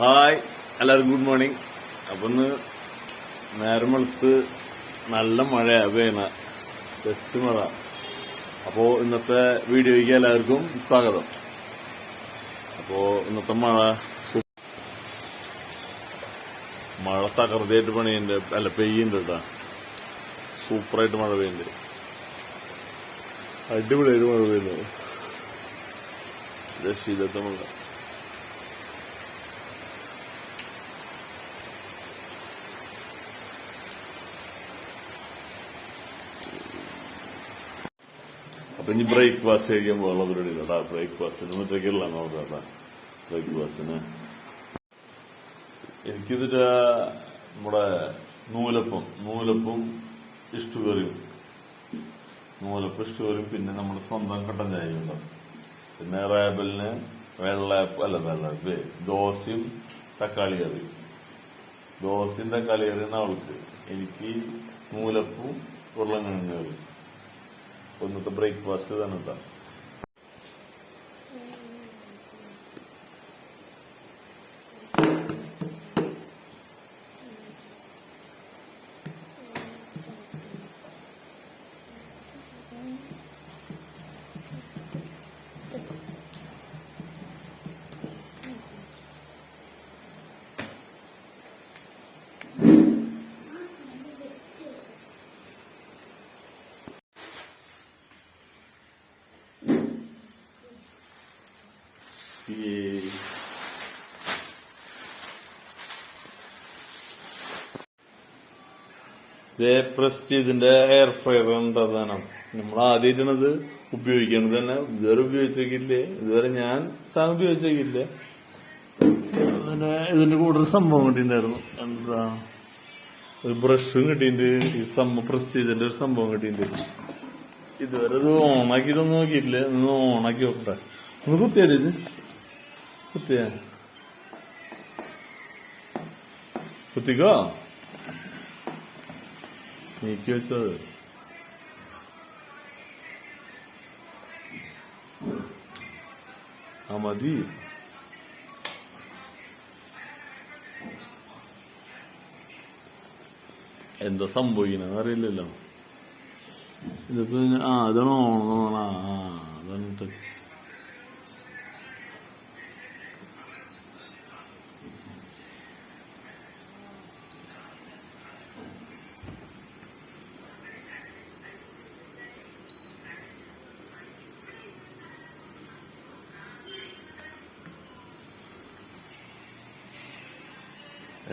Hi എല്ലാവർക്കും good morning. അപ്പൊ ഇന്ന് നേരം വെളുത്ത് നല്ല മഴ അവയാണ് ജസ്റ്റ് മഴ. അപ്പോ ഇന്നത്തെ വീഡിയോയ്ക്ക് എല്ലാവർക്കും സ്വാഗതം. അപ്പോ ഇന്നത്തെ മഴ മഴ തകർത്തിയായിട്ട് പണിയുണ്ട്. അല്ല പെയ്യുണ്ട് കേട്ടാ. സൂപ്പറായിട്ട് മഴ പെയ്യുന്നുണ്ട് അടിപൊളിയായിട്ട് മഴ പെയ്യുന്നു. രക്ഷിതാത്ത അപ്പൊ ഇനി ബ്രേക്ക്ഫാസ്റ്റ് കഴിക്കാൻ പോകാനുള്ള പരിപാടി കേട്ടാ ബ്രേക്ക്ഫാസ്റ്റിന് മറ്റൊക്കെയുള്ള നോക്കാം ബ്രേക്ക്ഫാസ്റ്റിന് എനിക്കിതിട്ട് നമ്മുടെ നൂലപ്പം നൂലപ്പം ഇഷ്ടുകറിയും നൂലപ്പം ഇഷ്ടുകറിയും പിന്നെ നമ്മുടെ സ്വന്തം കട്ടൻ ചായയുണ്ട് പിന്നെ റേബലിന് വെള്ളയപ്പം അല്ല വെള്ള ദോശയും തക്കാളി കറി ദോശയും തക്കാളി കറിയാണ് അവൾക്ക്. എനിക്ക് നൂലപ്പവും ഉരുളക്കിഴങ്ങ് കറി ഇന്നത്തെ ബ്രേക്ക്ഫാസ്റ്റ് തന്നെ കേട്ടോ ഈ പ്രസ്റ്റീജിന്റെ എയർ ഫ്രയർ പ്രധാനം. നമ്മൾ ആദ്യമായിട്ടാണത് ഉപയോഗിക്കുന്നത്. തന്നെ ഇതുവരെ ഉപയോഗിച്ചേക്കില്ലേ ഇതുവരെ ഞാൻ സാധനം ഉപയോഗിച്ചേക്കില്ലേ പിന്നെ ഇതിന്റെ കൂടെ ഒരു സംഭവം കിട്ടിയിട്ടുണ്ടായിരുന്നു. എന്താ? ഒരു ബ്രഷും കിട്ടിയിട്ടുണ്ട്. ഈ സംഭവം പ്രസ്റ്റീജിന്റെ ഒരു സംഭവം കിട്ടിയിട്ടുണ്ട്. ഇതുവരെ ഇത് ഓണാക്കിയിട്ടൊന്നും നോക്കിയിട്ടില്ല. ഒന്ന് ഓണാക്കി നോക്കട്ടെ. ഒന്ന് കുത്തിയാടി ഇത്? കുത്തിയ. കുത്തിക്കോ? നീക്കി വെച്ചത്. ആ മതി. എന്താ സംഭവിക്കണെന്ന് അറിയില്ലല്ലോ. ഇതിപ്പോ ആ അതാണ് ഓണം ആ, അതാണ് ടച്ച്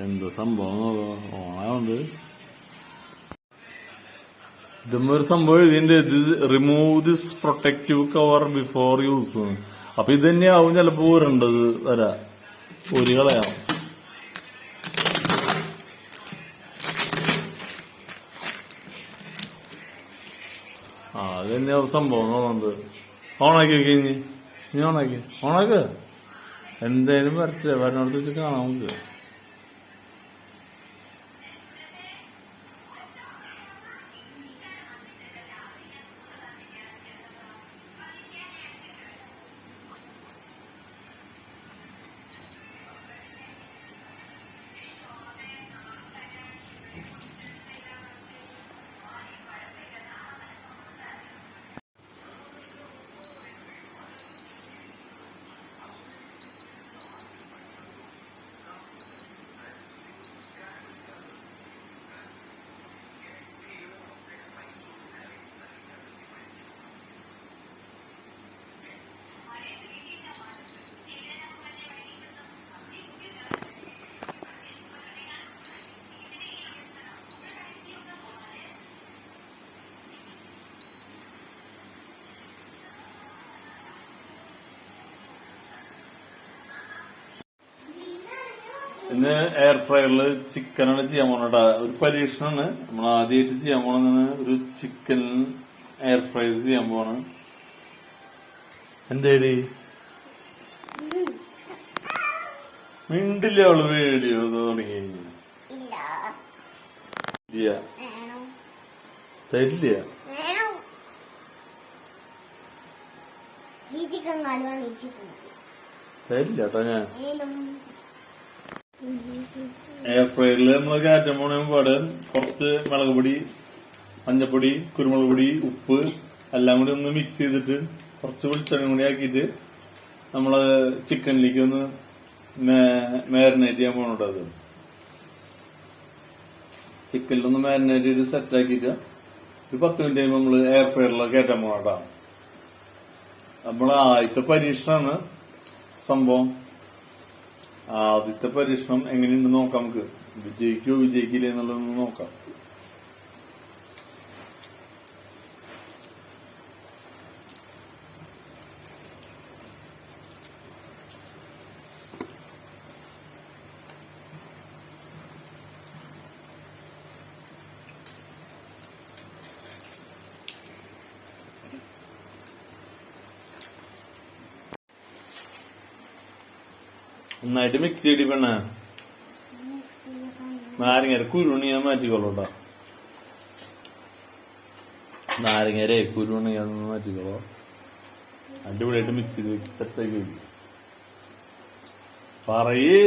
എന്താ സംഭവം ഓണാവുണ്ട് ഇതുമ്മ ഒരു സംഭവം എഴുതിന്റെ remove this protective cover before use അപ്പൊ ഇത് തന്നെയാവും ചിലപ്പോ ഊരണ്ടത് വരാ. ഒരു കളയാം. ആ അത് തന്നെയാവും സംഭവം തോന്നുന്നത് ഓണാക്കി വെക്കി ഇനി ഓണാക്കി ഓണാക്ക്? എന്തായാലും വരട്ടെ. വരണടുത്ത് വെച്ച് കാണാം നമുക്ക്. ഇന്ന് എയർ ഫ്രയറിൽ ചിക്കനാണ് ചെയ്യാൻ പോണട്ടാ. ഒരു പരീക്ഷണമാണ് നമ്മൾ ആദ്യമായിട്ട് ചെയ്യാൻ പോണെന്ന് ഒരു ചിക്കൻ എയർ ഫ്രൈ ചെയ്യാൻ പോണ് എന്തേടി? മിണ്ടില്ല അവൾ വീഡിയോ തുടങ്ങി? തരില്ല. തരില്ല കേട്ടോ ഞാൻ. എയർ ഫ്രയറിൽ നമ്മൾ കയറ്റാൻ പോണ പാട് കുറച്ച് മുളക് പൊടി മഞ്ഞപ്പൊടി കുരുമുളക് പൊടി ഉപ്പ് എല്ലാം കൂടി ഒന്ന് മിക്സ് ചെയ്തിട്ട് കുറച്ച് വെളിച്ചെണ്ണ കൂടി ആക്കിയിട്ട് നമ്മൾ ചിക്കനിലേക്ക് ഒന്ന് മാരിനേറ്റ് ചെയ്യാൻ അത്. ചിക്കനിലൊന്ന് മാരിനേറ്റ് ചെയ്ത് സെറ്റ് ആക്കിയിട്ട് ഒരു പത്ത് മിനിറ്റ് കഴിയുമ്പോൾ നമ്മൾ എയർ ഫ്രയറിലൊക്കെ കയറ്റാൻ പോണോട്ടോ. നമ്മളെ ആദ്യത്തെ പരീക്ഷണമാണ് സംഭവം. ആദ്യത്തെ പരീക്ഷണം എങ്ങനെയുണ്ട് നോക്കാം നമുക്ക്. വിജയിക്കോ വിജയിക്കില്ലേ എന്നുള്ളതൊന്ന് നോക്കാം. നന്നായിട്ട് മിക്സ് ചെയ്തി പെണ്ണ. നാരങ്ങര കുരുണി ഞാൻ മാറ്റിക്കോളൂട്ടോ. നാരങ്ങരെ കുരുണി അതൊന്ന് മാറ്റിക്കോളൂ. അടിപൊളിയായിട്ട് മിക്സ് ചെയ്ത് വെച്ച് സെറ്റാക്കി വെച്ചു പറയേ.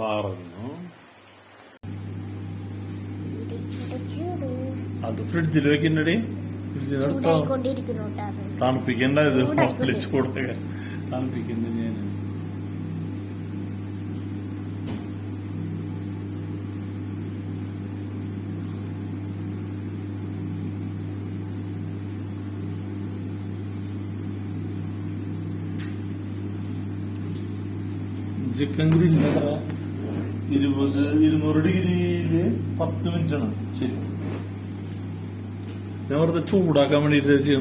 പറഞ്ഞു. അത് ഫ്രിഡ്ജിൽ വെക്കണ്ടടി തണുപ്പിക്കണ്ട ഇത്. ചൂടൊക്കെ തണുപ്പിക്കണ്ട ഞാൻ ചിക്കൻ ഗ്രില്ല ഇരുപത് ഇരുന്നൂറ് ഡിഗ്രിയിൽ പത്ത് മിനിറ്റ് ആണ് ശരി. ഞാൻ വെറുതെ ചൂടാക്കാൻ വേണ്ടിട്ട് ഇത്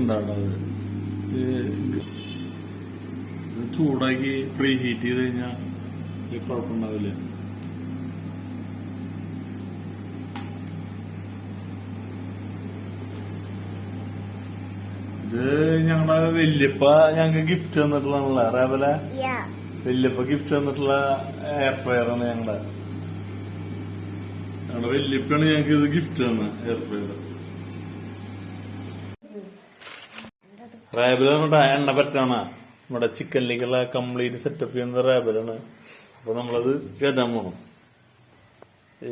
ചൂടാക്കി പ്രീ ഹീറ്റ് ചെയ്ത് കഴിഞ്ഞാൽ കുഴപ്പമുണ്ടാവില്ല. ഇത് ഞങ്ങളുടെ വല്യപ്പ ഞങ്ങക്ക് ഗിഫ്റ്റ് തന്നിട്ടുള്ളതാണല്ലോ. അതേപോലെ വല്യപ്പ ഗിഫ്റ്റ് തന്നിട്ടുള്ള എയർ ഫ്രയർ ആണ് ഞങ്ങളുടെ ഞങ്ങളുടെ വല്യപ്പാണ് ഞങ്ങൾക്ക് ഇത് ഗിഫ്റ്റ് തന്ന എയർ ഫ്രയർ റാബിൽ നമ്മുടെ എണ്ണ പറ്റാണ്. നമ്മുടെ ചിക്കനിലേക്കുള്ള കംപ്ലീറ്റ് സെറ്റപ്പ് ചെയ്യുന്നത് റാബിലാണ് അപ്പൊ നമ്മളത് കേട്ടാൻ പോണം. ഏ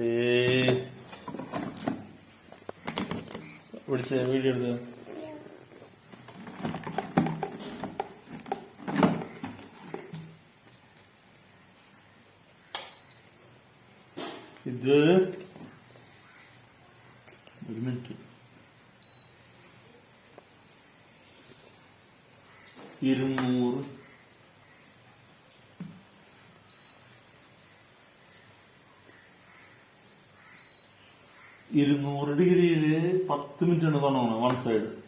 വിളിച്ച വീഡിയോ എടുത്ത് ഇത് ഒരു മിനിറ്റ് ഇരുന്നൂറ്. ഇരുന്നൂറ് ഡിഗ്രിയിൽ പത്ത് മിനിറ്റ് ആണ് പറഞ്ഞോണം വൺ സൈഡ്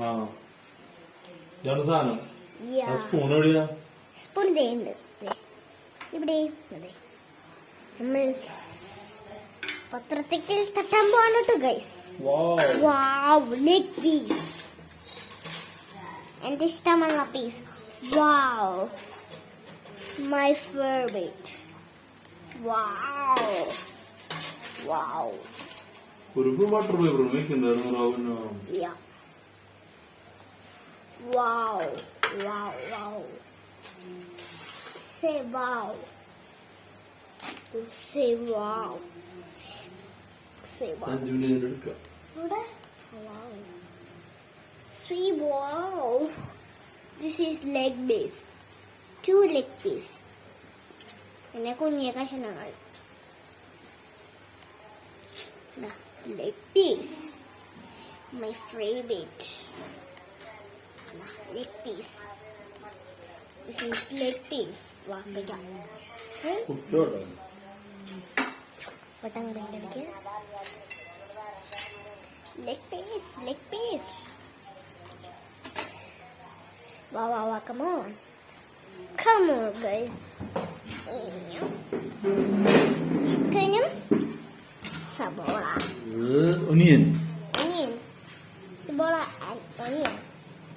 ആ. ഇതാണ് സാധനം. യാ ആ സ്പൂൺ എവിടെയാ? സ്പൂൺ ഉണ്ട്. ഇവിടെ. അതെ. നമ്മൾ പത്രത്തിൽ തട്ടാൻ പോവാണ് കേട്ടോ ഗൈസ് വാവ് ലെഗ് പീസ് എന്റെ ഇഷ്ടമുള്ള piece wow my favourite wow wow ഒരു butter paper Yeah. Wow. Wow. Wow. Say wow. Say wow. Say wow. അഞ്ചു മിനിറ്റ് എടുക്കാം ഇവിടെ? Wow. See wow. This is leg piece. Two leg piece. പിന്നെ കുഞ്ഞിയ കഷണങ്ങൾ leg piece. My favorite. lah leg piece. This is leg piece. Wah kejap. Hmm? kucur hmm. Batang benda kecil leg piece leg piece. Wah wah wah come on. Come on guys. Inyum. chicken sabola uh, eh, onion.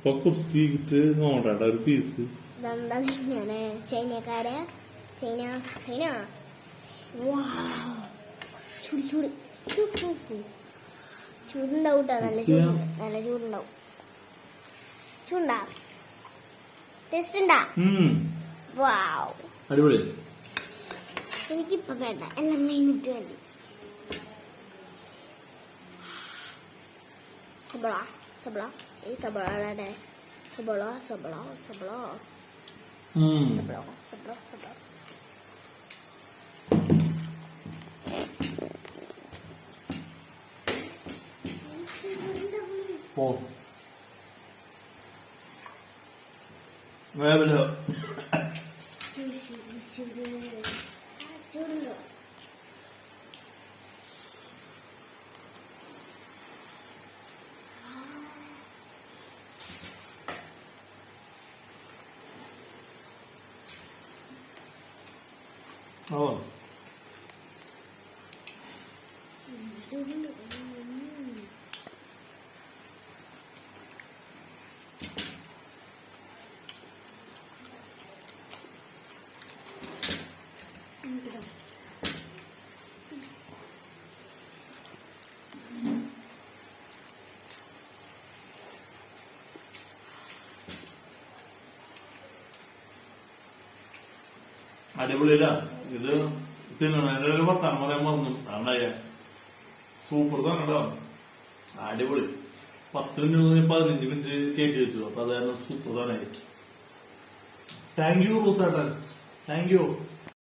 ഇപ്പൊ കുത്തിയിട്ട് നോക്കണ്ട ഒരു piece ചൈനക്കാര് China China. ചൂട് ചൂട്. ചൂട് ചൂട് ചൂടുണ്ടാവും നല്ല ചൂട്. നല്ല ചൂടുണ്ടാവും. ചൂണ്ടാ ടേസ്റ്റ് ഉണ്ടാ? വാവ്. അടിപൊളി. എനിക്കിപ്പോ വേണ്ട. എല്ലാം കഴിഞ്ഞിട്ട് മതി സബള സബള. นี่สับล้ออะไรนะสับล้อสับล้อสับล้ออืมสับล้อสับล้อสับล้อโอ้เว้ยไป็นไร ഓ അടിപൊളിയില്ല ഇത് തിന്നണ ഒരു പത്താം പറയാൻ പറഞ്ഞു അണ്ടായ സൂപ്പർ തന്നെ കേട്ടോ അടിപൊളി. പത്ത് മിനിറ്റ് പതിനഞ്ച് മിനിറ്റ് കയറ്റി വെച്ചു. അപ്പൊ അതായിരുന്നു സൂപ്പർ തന്നെ താങ്ക് യു റൂസേട്ടൻ താങ്ക് യു